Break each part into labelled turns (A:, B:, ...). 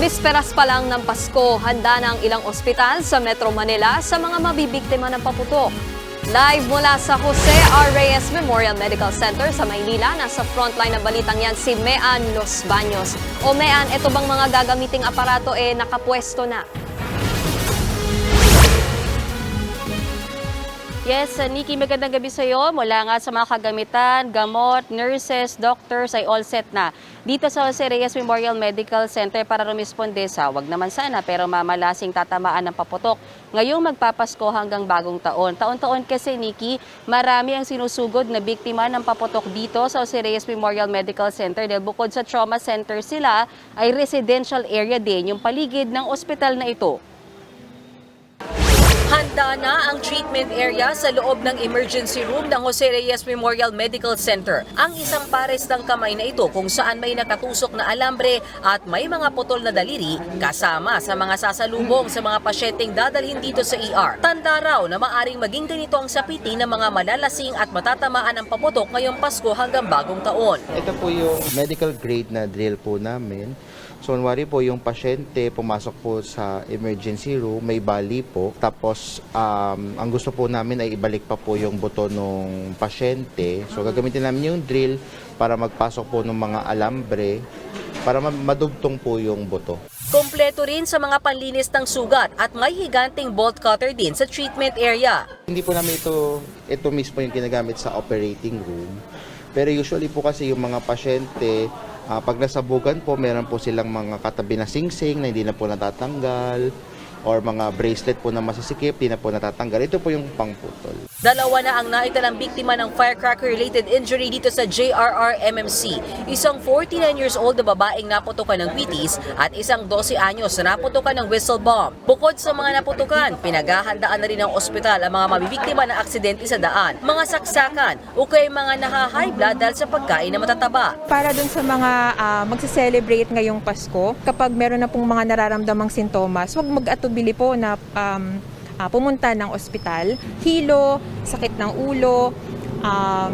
A: Bisperas pa lang ng Pasko, handa na ang ilang ospital sa Metro Manila sa mga mabibiktima ng paputok. Live mula sa Jose R. Reyes Memorial Medical Center sa Maynila, nasa frontline ng balitang yan si Mean Los Baños. O Mean, ito bang mga gagamiting aparato eh nakapwesto na?
B: Yes, uh, Nikki, magandang gabi sa iyo. Mula nga sa mga kagamitan, gamot, nurses, doctors ay all set na. Dito sa Jose Reyes Memorial Medical Center para rumisponde sa wag naman sana pero mamalasing tatamaan ng paputok. Ngayong magpapasko hanggang bagong taon. Taon-taon kasi, Nikki, marami ang sinusugod na biktima ng paputok dito sa Jose Reyes Memorial Medical Center dahil bukod sa trauma center sila, ay residential area din yung paligid ng ospital na ito. Handa na ang treatment area sa loob ng emergency room ng Jose Reyes Memorial Medical Center. Ang isang pares ng kamay na ito kung saan may nakatusok na alambre at may mga putol na daliri kasama sa mga sasalubong sa mga pasyenteng dadalhin dito sa ER. Tanda raw na maaring maging ganito ang sapiti ng mga malalasing at matatamaan ng paputok ngayong Pasko hanggang bagong taon.
C: Ito po yung medical grade na drill po namin. So, kunwari po yung pasyente pumasok po sa emergency room, may bali po. Tapos, um, ang gusto po namin ay ibalik pa po yung buto ng pasyente. So, gagamitin namin yung drill para magpasok po ng mga alambre para ma- madugtong po yung buto.
B: Kompleto rin sa mga panlinis ng sugat at may higanting bolt cutter din sa treatment area.
C: Hindi po namin ito, ito mismo yung ginagamit sa operating room. Pero usually po kasi yung mga pasyente, ah, pag nasabugan po, meron po silang mga katabi na singsing na hindi na po natatanggal or mga bracelet po na masisikip, hindi na po natatanggal. Ito po yung pangputol.
B: Dalawa na ang naitalang biktima ng firecracker-related injury dito sa JRR MMC. Isang 49 years old na babaeng naputukan ng pitis at isang 12 anyos na naputukan ng whistle bomb. Bukod sa mga naputukan, pinaghahandaan na rin ng ospital ang mga mabibiktima ng aksidente sa daan, mga saksakan o kay mga naha-high blood dahil sa pagkain na matataba.
D: Para dun sa mga ah, magse-celebrate ngayong Pasko, kapag meron na pong mga nararamdamang sintomas, huwag mag-atubili po na um, ah, pumunta ng ospital. Hilo, sakit ng ulo, um,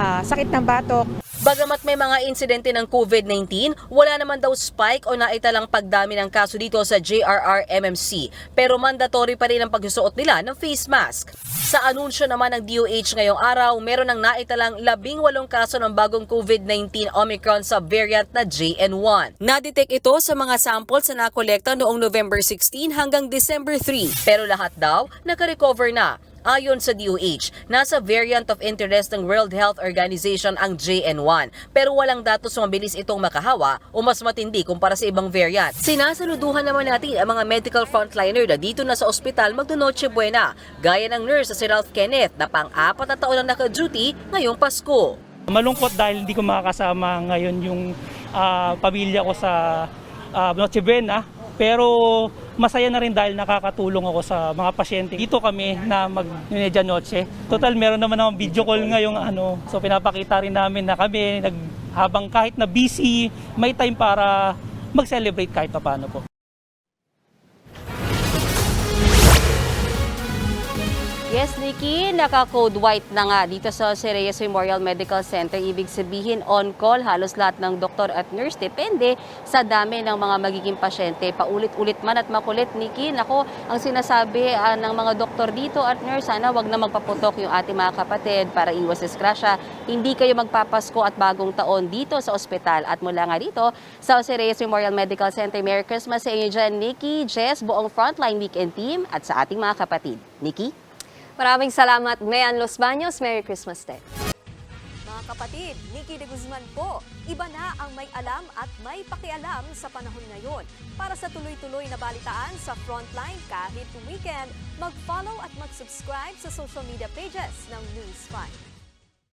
D: ah, sakit ng batok,
B: Bagamat may mga insidente ng COVID-19, wala naman daw spike o naitalang pagdami ng kaso dito sa JRR MMC. Pero mandatory pa rin ang pagsusuot nila ng face mask. Sa anunsyo naman ng DOH ngayong araw, meron ng naitalang labing walong kaso ng bagong COVID-19 Omicron subvariant na JN1. Nadetect ito sa mga samples na nakolekta noong November 16 hanggang December 3. Pero lahat daw nakarecover na. Ayon sa DOH, nasa variant of interest ng World Health Organization ang JN1 pero walang datos mabilis itong makahawa o mas matindi kumpara sa ibang variant. Sinasaluduhan naman natin ang mga medical frontliner na dito na sa ospital magnonoche buena gaya ng nurse sa si Ralph Kenneth na pang-apat na taon na naka-duty ngayong Pasko.
E: Malungkot dahil hindi ko makakasama ngayon yung ah, pamilya ko sa uh, Noche Buena. Pero masaya na rin dahil nakakatulong ako sa mga pasyente. Dito kami na mag Noche. Total meron naman akong video call ngayong ano. So pinapakita rin namin na kami nag, habang kahit na busy, may time para mag-celebrate kahit pa paano po.
B: Yes, Nikki, naka-code white na nga dito sa Jose Reyes Memorial Medical Center. Ibig sabihin, on-call halos lahat ng doktor at nurse. Depende sa dami ng mga magiging pasyente. Paulit-ulit man at makulit, Nikki. Nako, ang sinasabi ah, ng mga doktor dito at nurse, sana wag na magpaputok yung ating mga kapatid para iwas disgrasya. Hindi kayo magpapasko at bagong taon dito sa ospital. At mula nga dito sa Jose Reyes Memorial Medical Center, Merry Christmas sa inyo dyan, Nikki, Jess, buong frontline weekend team at sa ating mga kapatid. Nikki?
A: Maraming salamat, Mean Los Baños. Merry Christmas din. Mga kapatid, Nikki de Guzman po. Iba na ang may alam at may pakialam sa panahon ngayon. Para sa tuloy-tuloy na balitaan sa Frontline kahit weekend, mag-follow at mag-subscribe sa social media pages ng News 5.